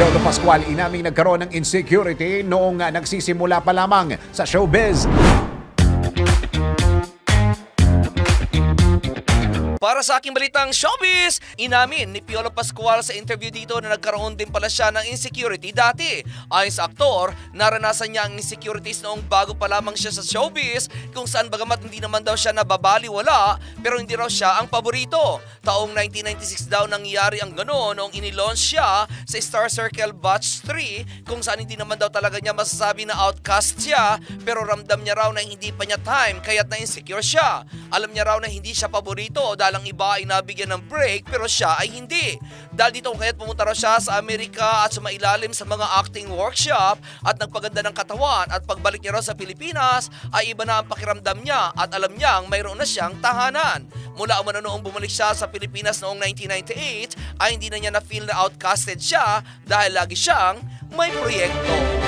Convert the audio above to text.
Piolo Pascual inaming nagkaroon ng insecurity noong ah, nagsisimula pa lamang sa showbiz. Para sa aking balitang showbiz, inamin ni Piolo Pascual sa interview dito na nagkaroon din pala siya ng insecurity dati. Ayon sa aktor, naranasan niya ang insecurities noong bago pa lamang siya sa showbiz kung saan bagamat hindi naman daw siya nababaliwala pero hindi raw siya ang paborito. Taong 1996 daw nangyari ang gano'n noong inilaunch siya sa Star Circle Batch 3 kung saan hindi naman daw talaga niya masasabi na outcast siya pero ramdam niya raw na hindi pa niya time kaya't na-insecure siya. Alam niya raw na hindi siya paborito dahil ang iba ay nabigyan ng break pero siya ay hindi. Dahil dito kaya't pumunta raw siya sa Amerika at sumailalim sa mga acting workshop at nagpaganda ng katawan at pagbalik niya raw sa Pilipinas ay iba na ang pakiramdam niya at alam niyang mayroon na siyang tahanan. Mula umano noong bumalik siya sa Pilipinas noong 1998 ay hindi na niya na-feel na outcasted siya dahil lagi siyang may proyekto.